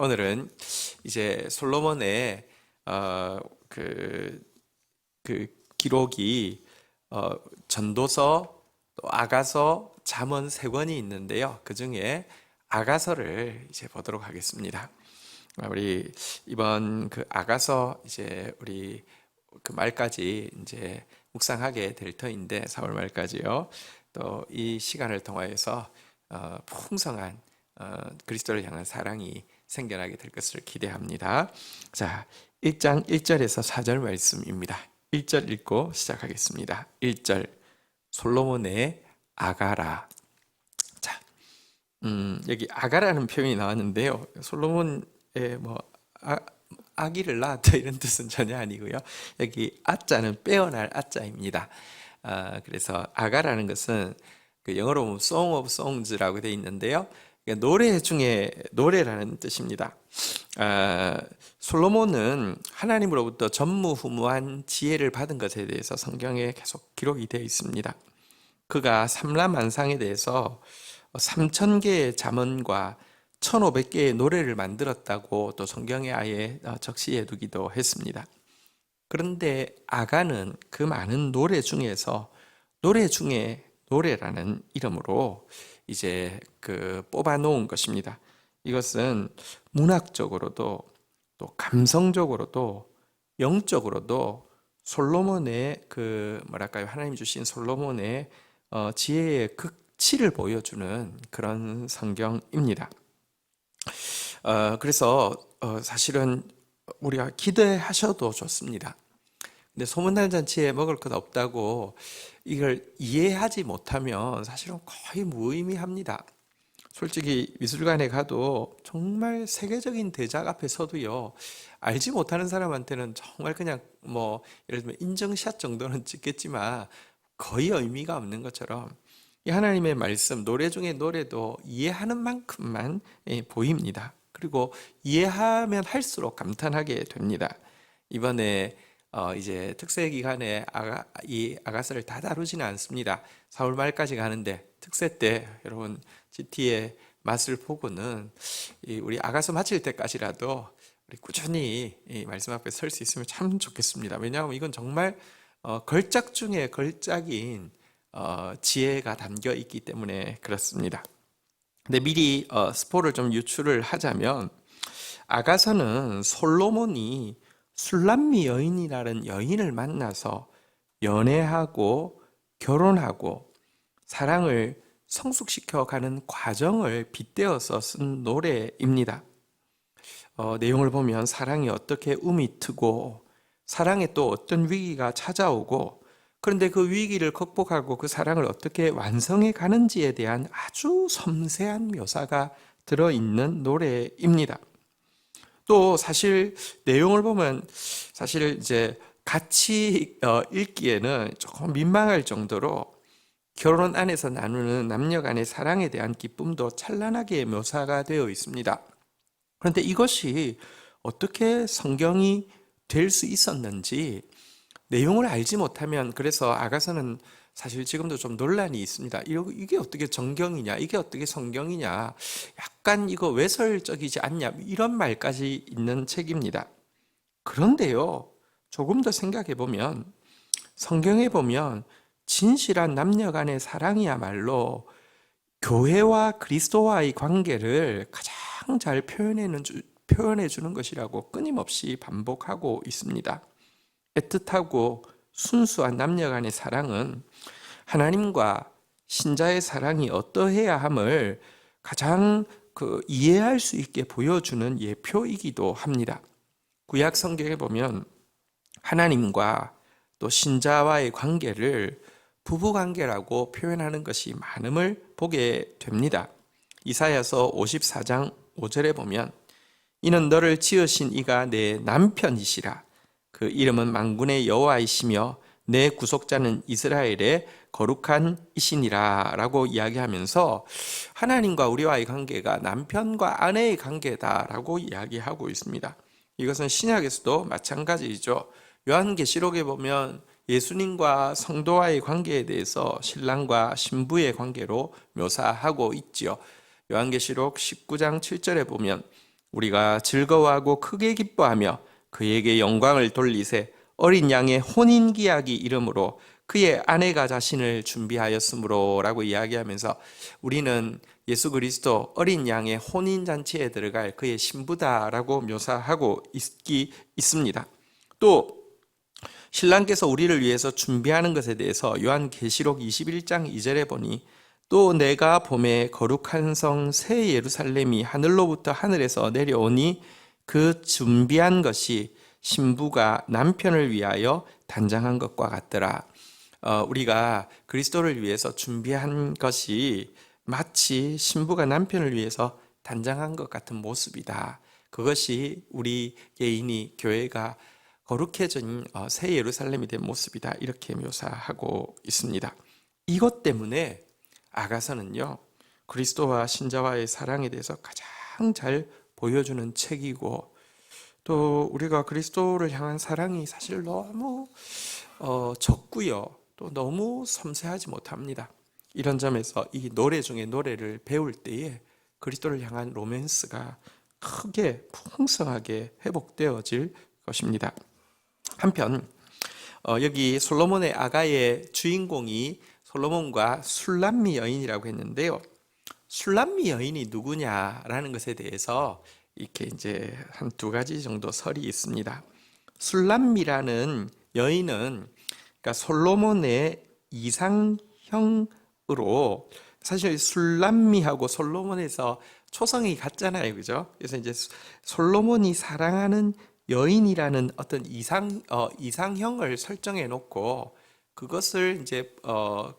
오늘은 이제 솔로몬의 어, 그, 그 기록이 어, 전도서, 또 아가서, 잠언 세 권이 있는데요. 그 중에 아가서를 이제 보도록 하겠습니다. 우리 이번 그 아가서 이제 우리 그 말까지 이제 묵상하게 될 터인데 4월 말까지요. 또 이 시간을 통하여서 어, 풍성한 어, 그리스도를 향한 사랑이 생겨나게 될 것을 기대합니다. 자, 1장 1절에서 4절 말씀입니다. 1절 읽고 시작하겠습니다. 1절 솔로몬의 아가라. 자, 음, 여기 아가라는 표현이 나왔는데요. 솔로몬의 뭐 아, 아기를 낳았다 이런 뜻은 전혀 아니고요. 여기 아자는 빼어날 아자입니다. 아, 그래서 아가라는 것은 그 영어로 보면 Song of Songs라고 되어 있는데요. 그러니까 노래 중에 노래라는 뜻입니다. 아, 솔로몬은 하나님으로부터 전무후무한 지혜를 받은 것에 대해서 성경에 계속 기록이 되어 있습니다. 그가 삼라만상에 대해서 3천 개의 잠언과 1,500개의 노래를 만들었다고 또 성경에 아예 적시해 두기도 했습니다. 그런데 아가는 그 많은 노래 중에서 노래 중에 노래라는 이름으로 이제 그 뽑아 놓은 것입니다. 이것은 문학적으로도 또 감성적으로도 영적으로도 솔로몬의 그 뭐랄까요 하나님 주신 솔로몬의 어, 지혜의 극치를 보여주는 그런 성경입니다. 어, 그래서 어, 사실은 우리가 기대하셔도 좋습니다. 근데 소문난 잔치에 먹을 것 없다고 이걸 이해하지 못하면 사실은 거의 무의미합니다. 솔직히 미술관에 가도 정말 세계적인 대작 앞에 서도요, 알지 못하는 사람한테는 정말 그냥 뭐, 예를 들면 인증샷 정도는 찍겠지만 거의 의미가 없는 것처럼 이 하나님의 말씀, 노래 중에 노래도 이해하는 만큼만 예, 보입니다. 그리고 이해하면 할수록 감탄하게 됩니다. 이번에 어 이제 특세 기간에 아가 이 아가서를 다 다루지는 않습니다. 4월 말까지 가는데 특세 때 여러분 GT의 맛을 보고는 우리 아가서 마칠 때까지라도 우리 꾸준히 이 말씀 앞에 설 수 있으면 참 좋겠습니다. 왜냐하면 이건 정말 어 걸작 중에 걸작인 어 지혜가 담겨 있기 때문에 그렇습니다. 근데 미리 어 스포를 좀 유출을 하자면 아가서는 솔로몬이 술람미 여인이라는 여인을 만나서 연애하고 결혼하고 사랑을 성숙시켜 가는 과정을 빗대어서 쓴 노래입니다. 어, 내용을 보면 사랑이 어떻게 um이 트고 사랑에 또 어떤 위기가 찾아오고 그런데 그 위기를 극복하고 그 사랑을 어떻게 완성해 가는지에 대한 아주 섬세한 묘사가 들어있는 노래입니다. 또 사실 내용을 보면 사실 이제 같이 어, 읽기에는 조금 민망할 정도로 결혼 안에서 나누는 남녀 간의 사랑에 대한 기쁨도 찬란하게 묘사가 되어 있습니다. 그런데 이것이 어떻게 성경이 될 수 있었는지 내용을 알지 못하면 그래서 아가서는 사실 지금도 좀 논란이 있습니다. 이게 어떻게 정경이냐, 이게 어떻게 성경이냐, 약간 이거 외설적이지 않냐, 이런 말까지 있는 책입니다. 그런데요, 조금 더 생각해 보면, 성경에 보면, 진실한 남녀 간의 사랑이야말로 교회와 그리스도와의 관계를 가장 잘 표현해는, 표현해 주는 것이라고 끊임없이 반복하고 있습니다. 애틋하고 순수한 남녀 간의 사랑은 하나님과 신자의 사랑이 어떠해야 함을 가장 그 이해할 수 있게 보여주는 예표이기도 합니다. 구약 성경에 보면 하나님과 또 신자와의 관계를 부부 관계라고 표현하는 것이 많음을 보게 됩니다. 이사야서 54장 5절에 보면 이는 너를 지으신 이가 내 남편이시라 그 이름은 만군의 여호와이시며 내 구속자는 이스라엘의 거룩한 이신이라라고 이야기하면서 하나님과 우리와의 관계가 남편과 아내의 관계다라고 이야기하고 있습니다. 이것은 신약에서도 마찬가지죠. 요한계시록에 보면 예수님과 성도와의 관계에 대해서 신랑과 신부의 관계로 묘사하고 있지요. 요한계시록 19장 7절에 보면 우리가 즐거워하고 크게 기뻐하며 그에게 영광을 돌리세 어린 양의 혼인 기약이 이름으로 그의 아내가 자신을 준비하였으므로라고 이야기하면서 우리는 예수 그리스도 어린 양의 혼인 잔치에 들어갈 그의 신부다라고 묘사하고 있기 있습니다. 또 신랑께서 우리를 위해서 준비하는 것에 대해서 요한계시록 21장 2절에 보니 또 내가 봄에 거룩한 성 새 예루살렘이 하늘로부터 하늘에서 내려오니 그 준비한 것이 신부가 남편을 위하여 단장한 것과 같더라. 어, 우리가 그리스도를 위해서 준비한 것이 마치 신부가 남편을 위해서 단장한 것 같은 모습이다. 그것이 우리 개인이 교회가 거룩해진 어, 새 예루살렘이 된 모습이다. 이렇게 묘사하고 있습니다. 이것 때문에 아가서는요, 그리스도와 신자와의 사랑에 대해서 가장 잘 보여주는 책이고, 또 우리가 그리스도를 향한 사랑이 사실 너무 어, 적고요, 또 너무 섬세하지 못합니다. 이런 점에서 이 노래 중에 노래를 배울 때에 그리스도를 향한 로맨스가 크게 풍성하게 회복되어질 것입니다. 한편 어, 여기 솔로몬의 아가의 주인공이 솔로몬과 술람미 여인이라고 했는데요. 술람미 여인이 누구냐라는 것에 대해서 이렇게 이제 한 두 가지 정도 설이 있습니다. 술람미라는 여인은 그러니까 솔로몬의 이상형으로 사실 술람미하고 솔로몬에서 초성이 같잖아요, 그죠? 그래서 이제 솔로몬이 사랑하는 여인이라는 어떤 이상 어, 이상형을 설정해 놓고 그것을 이제 어,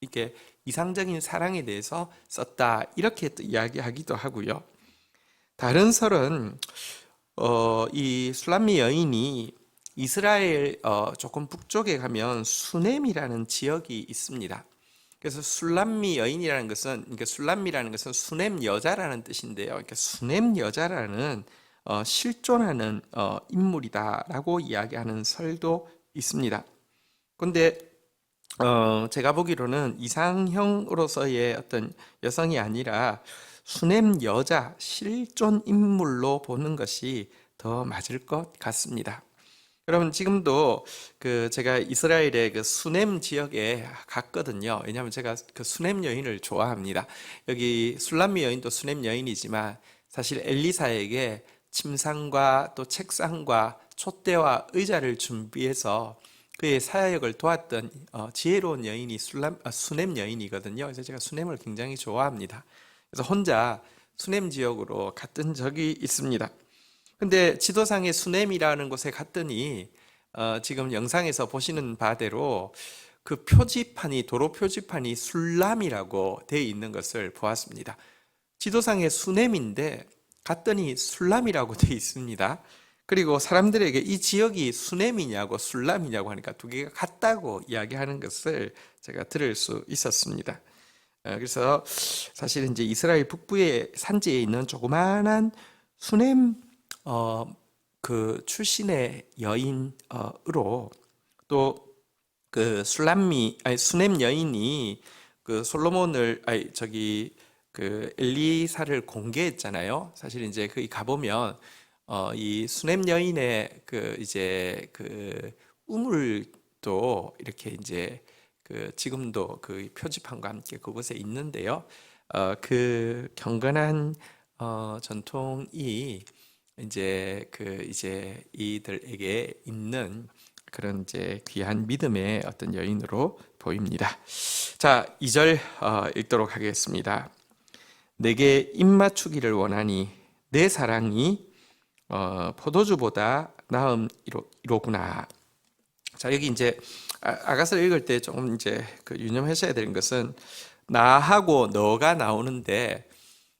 이렇게 이상적인 사랑에 대해서 썼다 이렇게 또 이야기하기도 하고요. 다른 설은 어, 이 술람미 여인이 이스라엘 어, 조금 북쪽에 가면 수넴이라는 지역이 있습니다. 그래서 술람미 여인이라는 것은 그러니까 술람미라는 것은 수넴 여자라는 뜻인데요. 그러니까 수넴 여자라는 어, 실존하는 어, 인물이다라고 이야기하는 설도 있습니다. 근데 어, 제가 보기로는 이상형으로서의 어떤 여성이 아니라 수냄 여자 실존 인물로 보는 것이 더 맞을 것 같습니다. 여러분 지금도 그 제가 이스라엘의 그 수넴 지역에 갔거든요. 왜냐하면 제가 그 수넴 여인을 좋아합니다. 여기 술람미 여인도 수넴 여인이지만 사실 엘리사에게 침상과 또 책상과 촛대와 의자를 준비해서 그의 사역을 도왔던 어, 지혜로운 여인이 술람, 아, 수넴 여인이거든요. 그래서 제가 수넴을 굉장히 좋아합니다. 그래서 혼자 수넴 지역으로 갔던 적이 있습니다. 근데 지도상의 수넴이라는 곳에 갔더니 어, 지금 영상에서 보시는 바대로 그 표지판이 도로 표지판이 술람이라고 되어 있는 것을 보았습니다. 지도상의 수넴인데 갔더니 술람이라고 되어 있습니다. 그리고 사람들에게 이 지역이 수넴이냐고 술람이냐고 하니까 두 개가 같다고 이야기하는 것을 제가 들을 수 있었습니다. 어, 그래서 사실 이제 이스라엘 북부의 산지에 있는 조그마한 수넴 어, 그 출신의 여인으로 또 그 술람미 아니 수넴 여인이 그 솔로몬을 아니 저기 그 엘리사를 공개했잖아요. 사실 이제 거기 가보면 어, 이 수넴 여인의 그 이제 그 우물도 이렇게 이제 그 지금도 그 표지판과 함께 그곳에 있는데요. 어, 그 경건한 어, 전통이 이제 그 이제 이들에게 있는 그런 이제 귀한 믿음의 어떤 여인으로 보입니다. 자, 2절 어, 읽도록 하겠습니다. 내게 입맞추기를 원하니 내 사랑이 어, 포도주보다 나음 이로 구나. 자 여기 이제 아, 아가서 읽을 때 조금 이제 그 유념하셔야 되는 것은 나하고 너가 나오는데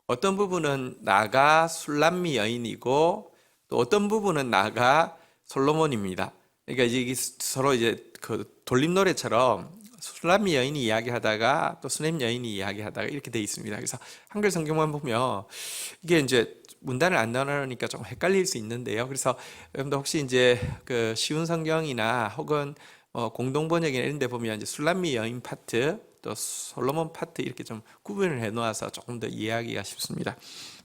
어떤 부분은 나가 술람미 여인이고 또 어떤 부분은 나가 솔로몬입니다. 그러니까 이게 서로 이제 그 돌림 노래처럼 술람미 여인이 이야기하다가 또 수넴 여인이 이야기하다가 이렇게 돼 있습니다. 그래서 한글 성경만 보면 이게 이제 문단을 안 나누니까 좀 헷갈릴 수 있는데요. 그래서 여러분들 혹시 이제 그 쉬운 성경이나 혹은 어 공동 번역이나 이런 데 보면 이제 술람미 여인 파트 또 솔로몬 파트 이렇게 좀 구분을 해 놓아서 조금 더 이해하기가 쉽습니다.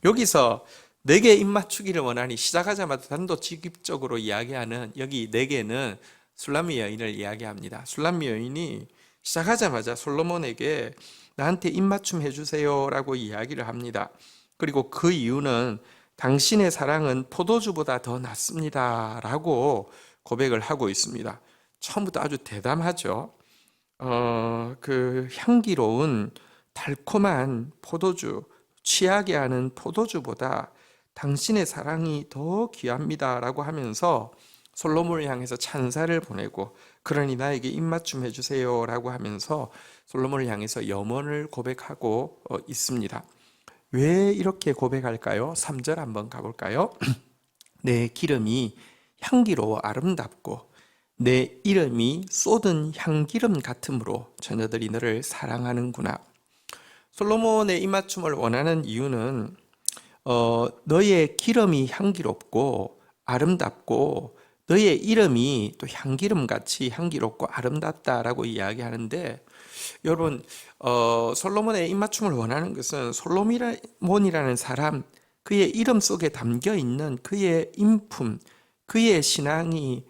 여기서 내게 입 맞추기를 원하니 시작하자마자 단도직입적으로 이야기하는 여기 네 개는 술람미 여인을 이야기합니다. 술람미 여인이 시작하자마자 솔로몬에게 나한테 입맞춤 해주세요라고 이야기를 합니다. 그리고 그 이유는 당신의 사랑은 포도주보다 더 낫습니다라고 고백을 하고 있습니다. 처음부터 아주 대담하죠. 어, 그 향기로운 달콤한 포도주, 취하게 하는 포도주보다 당신의 사랑이 더 귀합니다라고 하면서 솔로몬을 향해서 찬사를 보내고 그러니 나에게 입맞춤 해주세요라고 하면서 솔로몬을 향해서 염원을 고백하고 어, 있습니다. 왜 이렇게 고백할까요? 3절 한번 가볼까요? 내 기름이 향기로워 아름답고 내 이름이 쏟은 향기름 같으므로 처녀들이 너를 사랑하는구나. 솔로몬의 입맞춤을 원하는 이유는 어, 너의 기름이 향기롭고 아름답고 너의 이름이 또 향기름 같이 향기롭고 아름답다라고 이야기하는데 여러분 어, 솔로몬의 입맞춤을 원하는 것은 솔로몬이라는 사람 그의 이름 속에 담겨 있는 그의 인품 그의 신앙이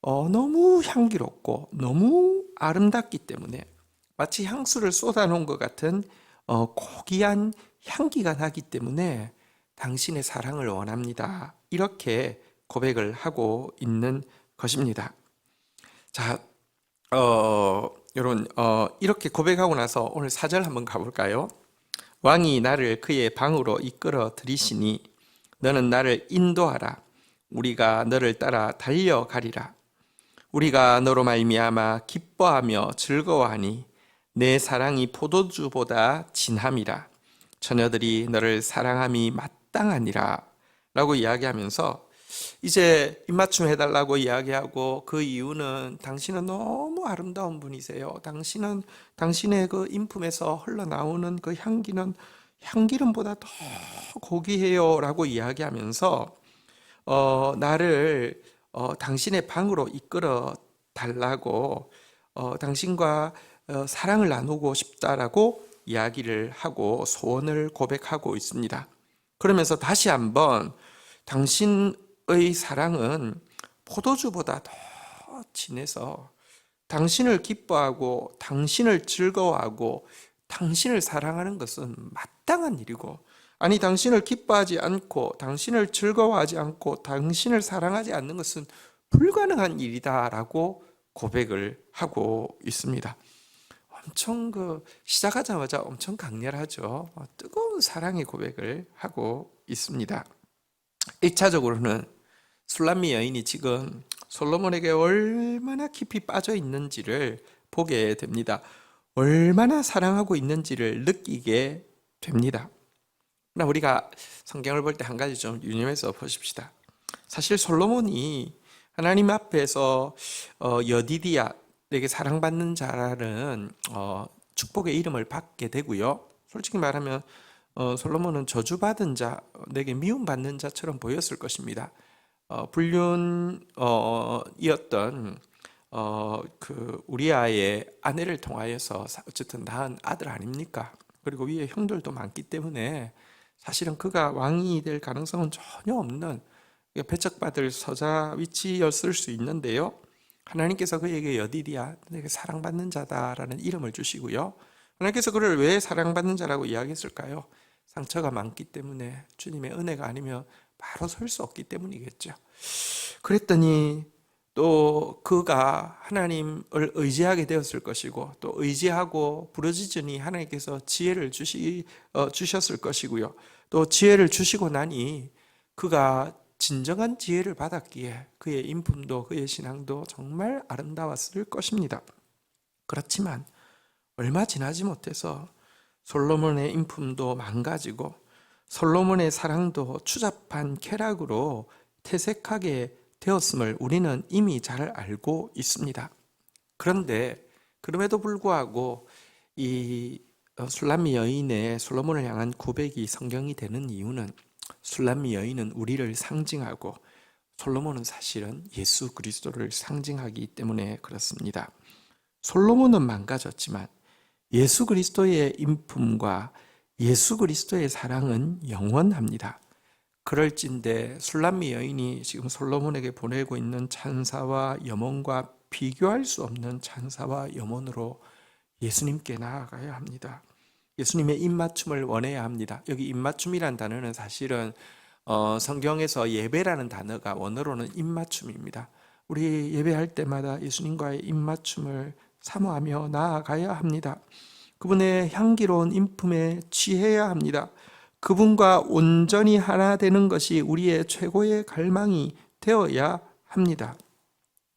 어, 너무 향기롭고 너무 아름답기 때문에 마치 향수를 쏟아놓은 것 같은 어, 고귀한 향기가 나기 때문에 당신의 사랑을 원합니다. 이렇게 고백을 하고 있는 것입니다. 자, 어, 여러분, 어, 이렇게 고백하고 나서 오늘 사절 한번 가볼까요? 왕이 나를 그의 방으로 이끌어 들이시니 너는 나를 인도하라. 우리가 너를 따라 달려가리라. 우리가 너로 말미암아 기뻐하며 즐거워하니 내 사랑이 포도주보다 진함이라. 처녀들이 너를 사랑함이 마땅하니라. 라고 이야기하면서 이제 입맞춤 해달라고 이야기하고 그 이유는 당신은 너무 아름다운 분이세요. 당신은 당신의 그 인품에서 흘러나오는 그 향기는 향기름보다 더 고귀해요라고 이야기하면서 어, 나를 어, 당신의 방으로 이끌어 달라고 어, 당신과 어, 사랑을 나누고 싶다라고 이야기를 하고 소원을 고백하고 있습니다. 그러면서 다시 한번 당신 의 사랑은 포도주보다 더 진해서 당신을 기뻐하고 당신을 즐거워하고 당신을 사랑하는 것은 마땅한 일이고 아니 당신을 기뻐하지 않고 당신을 즐거워하지 않고 당신을 사랑하지 않는 것은 불가능한 일이다라고 고백을 하고 있습니다. 엄청 그 시작하자마자 엄청 강렬하죠. 어, 뜨거운 사랑의 고백을 하고 있습니다. 1차적으로는 술람미 여인이 지금 솔로몬에게 얼마나 깊이 빠져 있는지를 보게 됩니다. 얼마나 사랑하고 있는지를 느끼게 됩니다. 그러나 우리가 성경을 볼 때 한 가지 좀 유념해서 보십시다. 사실 솔로몬이 하나님 앞에서 어, 여디디아 내게 사랑받는 자라는 어, 축복의 이름을 받게 되고요. 솔직히 말하면 어, 솔로몬은 저주받은 자, 내게 미움받는 자처럼 보였을 것입니다. 어, 불륜이었던 어, 그 우리아의 아내를 통하여서 어쨌든 낳은 아들 아닙니까? 그리고 위에 형들도 많기 때문에 사실은 그가 왕이 될 가능성은 전혀 없는 배척받을 서자 위치였을 수 있는데요. 하나님께서 그에게 여디디야 내게 사랑받는 자다라는 이름을 주시고요. 하나님께서 그를 왜 사랑받는 자라고 이야기했을까요? 상처가 많기 때문에 주님의 은혜가 아니면 바로 설 수 없기 때문이겠죠. 그랬더니 또 그가 하나님을 의지하게 되었을 것이고 또 의지하고 부르짖으니 하나님께서 지혜를 주시 어, 주셨을 것이고요. 또 지혜를 주시고 나니 그가 진정한 지혜를 받았기에 그의 인품도 그의 신앙도 정말 아름다웠을 것입니다. 그렇지만 얼마 지나지 못해서 솔로몬의 인품도 망가지고 솔로몬의 사랑도 추잡한 쾌락으로 퇴색하게 되었음을 우리는 이미 잘 알고 있습니다. 그런데 그럼에도 불구하고 이 어, 술람미 여인의 솔로몬을 향한 고백이 성경이 되는 이유는 술람미 여인은 우리를 상징하고 솔로몬은 사실은 예수 그리스도를 상징하기 때문에 그렇습니다. 솔로몬은 망가졌지만 예수 그리스도의 인품과 예수 그리스도의 사랑은 영원합니다. 그럴진데 술람미 여인이 지금 솔로몬에게 보내고 있는 찬사와 염원과 비교할 수 없는 찬사와 염원으로 예수님께 나아가야 합니다. 예수님의 입맞춤을 원해야 합니다. 여기 입맞춤이란 단어는 사실은 어, 성경에서 예배라는 단어가 원어로는 입맞춤입니다. 우리 예배할 때마다 예수님과의 입맞춤을 사모하며 나아가야 합니다. 그분의 향기로운 인품에 취해야 합니다. 그분과 온전히 하나 되는 것이 우리의 최고의 갈망이 되어야 합니다.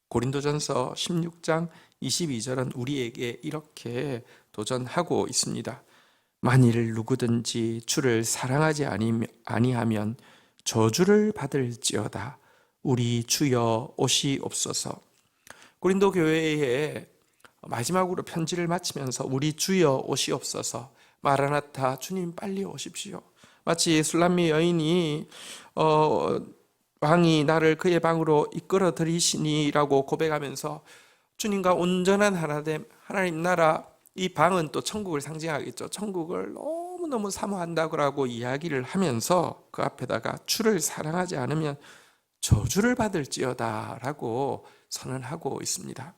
고린도전서 16장 22절은 우리에게 이렇게 도전하고 있습니다. 만일 누구든지 주를 사랑하지 아니- 아니하면 저주를 받을지어다. 우리 주여 오시옵소서. 고린도 교회에 마지막으로 편지를 마치면서 우리 주여 오시옵소서. 마라나타 주님 빨리 오십시오. 마치 술람미 여인이 어, 왕이 나를 그의 방으로 이끌어 들이시니라고 고백하면서 주님과 온전한 하나됨 하나님 나라 이 방은 또 천국을 상징하겠죠. 천국을 너무 너무 사모한다고 이야기를 하면서 그 앞에다가 주를 사랑하지 않으면 저주를 받을지어다라고 선언하고 있습니다.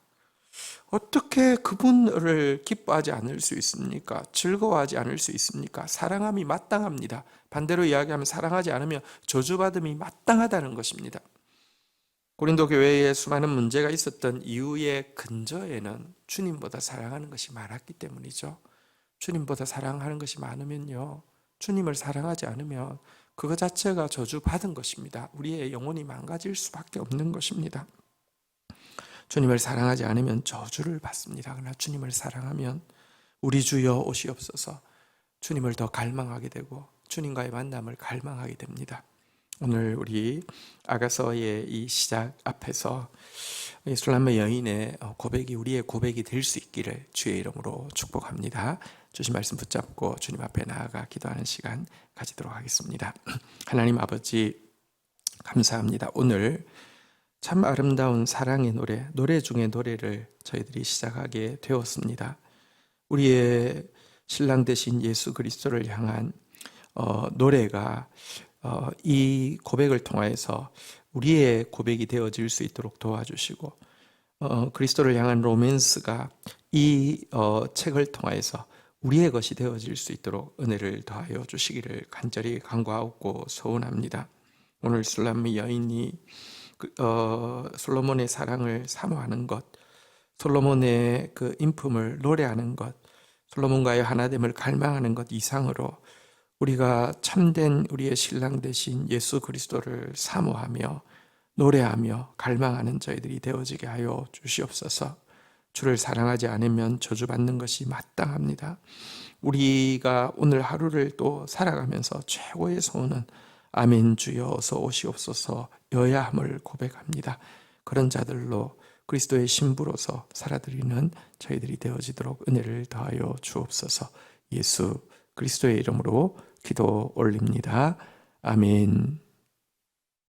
어떻게 그분을 기뻐하지 않을 수 있습니까? 즐거워하지 않을 수 있습니까? 사랑함이 마땅합니다. 반대로 이야기하면 사랑하지 않으면 저주받음이 마땅하다는 것입니다. 고린도 교회에 수많은 문제가 있었던 이유의 근저에는 주님보다 사랑하는 것이 많았기 때문이죠. 주님보다 사랑하는 것이 많으면요. 주님을 사랑하지 않으면 그것 자체가 저주받은 것입니다. 우리의 영혼이 망가질 수밖에 없는 것입니다. 주님을 사랑하지 않으면 저주를 받습니다. 그러나 주님을 사랑하면 우리 주여 오시옵소서 주님을 더 갈망하게 되고 주님과의 만남을 갈망하게 됩니다. 오늘 우리 아가서의 이 시작 앞에서 이 술람의 여인의 고백이 우리의 고백이 될 수 있기를 주의 이름으로 축복합니다. 주신 말씀 붙잡고 주님 앞에 나아가 기도하는 시간 가지도록 하겠습니다. 하나님 아버지 감사합니다. 오늘 참 아름다운 사랑의 노래, 노래 중의 노래를 저희들이 시작하게 되었습니다. 우리의 신랑 되신 예수 그리스도를 향한 어, 노래가 어, 이 고백을 통하여서 우리의 고백이 되어질 수 있도록 도와주시고 어, 그리스도를 향한 로맨스가 이 어, 책을 통하여서 우리의 것이 되어질 수 있도록 은혜를 더하여 주시기를 간절히 간구하고 소원합니다. 오늘 술람미 여인이 그, 어, 솔로몬의 사랑을 사모하는 것, 솔로몬의 그 인품을 노래하는 것, 솔로몬과의 하나됨을 갈망하는 것 이상으로 우리가 참된 우리의 신랑 되신 예수 그리스도를 사모하며 노래하며 갈망하는 저희들이 되어지게 하여 주시옵소서. 주를 사랑하지 않으면 저주받는 것이 마땅합니다. 우리가 오늘 하루를 또 살아가면서 최고의 소원은 아멘 주여 어서 오시옵소서 여야 함을 고백합니다. 그런 자들로 그리스도의 신부로서 살아드리는 저희들이 되어지도록 은혜를 더하여 주옵소서 예수 그리스도의 이름으로 기도 올립니다. 아멘.